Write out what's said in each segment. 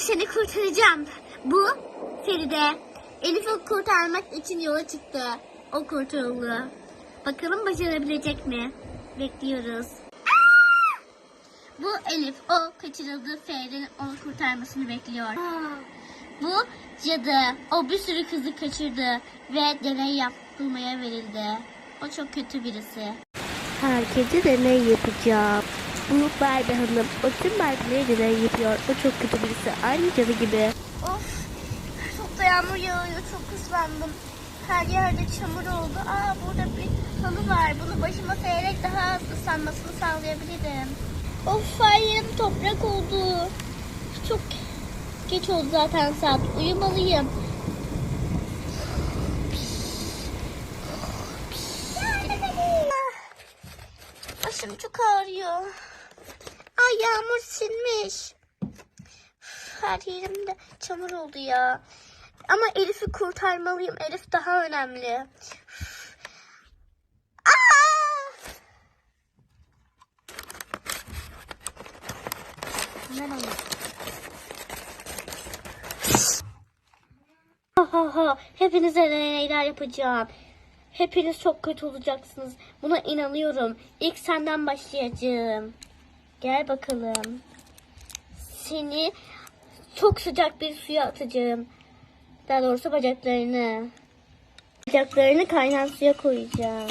seni kurtaracağım. Bu Feride. Elif'i kurtarmak için yola çıktı. O kurtuldu. Bakalım başarabilecek mi? Bekliyoruz. Bu Elif. O kaçırıldı. Feride'nin onu kurtarmasını bekliyor. Bu cadı. O bir sürü kızı kaçırdı ve deney yapılmaya verildi. O çok kötü birisi. Herkese deney yapacağım. Bu Barbie Hanım. O tüm Barbie'lere deney yapıyor. O çok kötü birisi. Aynı cadı gibi. Of çok da yağmur yağıyor çok ıslandım. Her yerde çamur oldu. Aa burada bir halı var. Bunu başıma sererek daha az ıslanmasını sağlayabilirim. Of her yerim toprak oldu. Çok geç oldu zaten saat. Uyumalıyım. Başım çok ağrıyor. Ay yağmur silmiş. Her yerimde çamur oldu ya. Ama Elif'i kurtarmalıyım. Elif daha önemli. Aa! Merhaba. Ha ha ha. Hepinize deneyler yapacağım. Hepiniz çok kötü olacaksınız. Buna inanıyorum. İlk senden başlayacağım. Gel bakalım. Seni çok sıcak bir suya atacağım. Daha doğrusu bacaklarını. Bacaklarını kaynar suya koyacağım.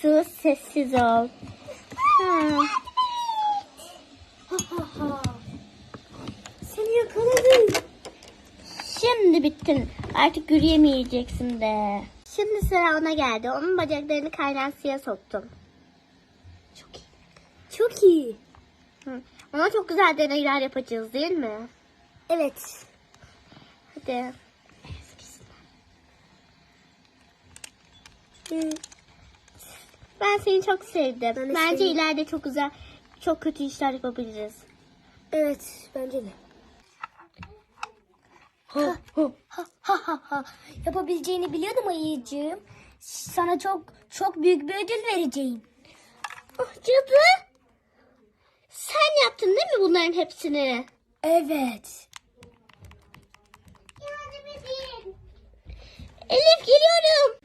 Su sessiz ol. Seni yakaladım. Şimdi bittin. Artık yürüyemeyeceksin de. Şimdi sıra ona geldi. Onun bacaklarını kaynar suya soktum. Çok iyi. Çok iyi. Hı. Ona çok güzel deneyler yapacağız değil mi? Evet. Hadi. Ben seni çok sevdim. Ben Bence ileride çok güzel, çok kötü işler yapabiliriz. Evet bence de. Ha ha ha ha ha. Yapabileceğini biliyordum ayıcığım. Sana çok çok büyük bir ödül vereceğim. Oh cadı. Sen yaptın değil mi bunların hepsini? Evet. Elif geliyorum.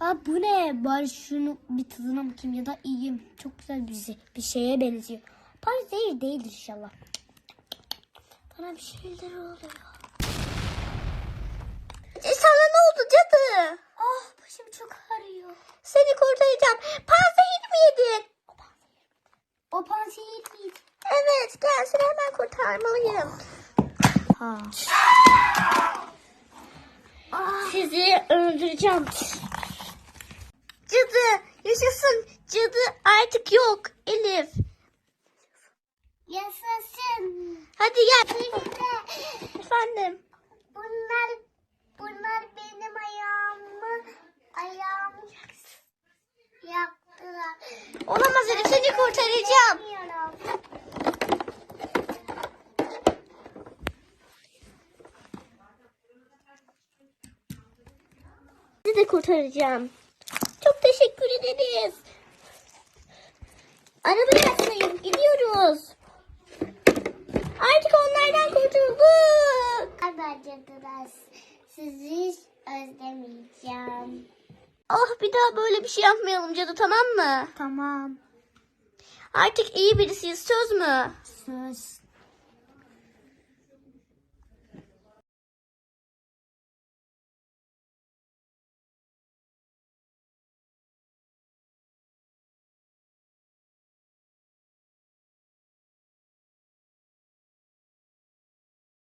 Aa bu ne? Bari şunu bir tadına bakayım ya da yiyeyim. Çok güzel bir, şey- bir şeye benziyor. Panzehir değildir inşallah. Bana bir şeyler oluyor. E, sana ne oldu cadı? Ah başım çok ağrıyor. Seni kurtaracağım. Panzehir mi yedin? O panzehir miydi? Evet gel seni hemen kurtarmalıyım. Ha. Sizi öldüreceğim. Cadı yaşasın. Cadı artık yok Elif. Yaşasın. Hadi gel. Efendim. Bunlar Bilmiyorum. Sizi de kurtaracağım. Çok teşekkür ederiz. Arabaya atlayın gidiyoruz. Artık onlardan kurtulduk. Arkadaşlar sizi hiç özlemeyeceğim. Ah bir daha böyle bir şey yapmayalım cadı tamam mı? Tamam. Artık iyi birisiyiz söz mü? Söz.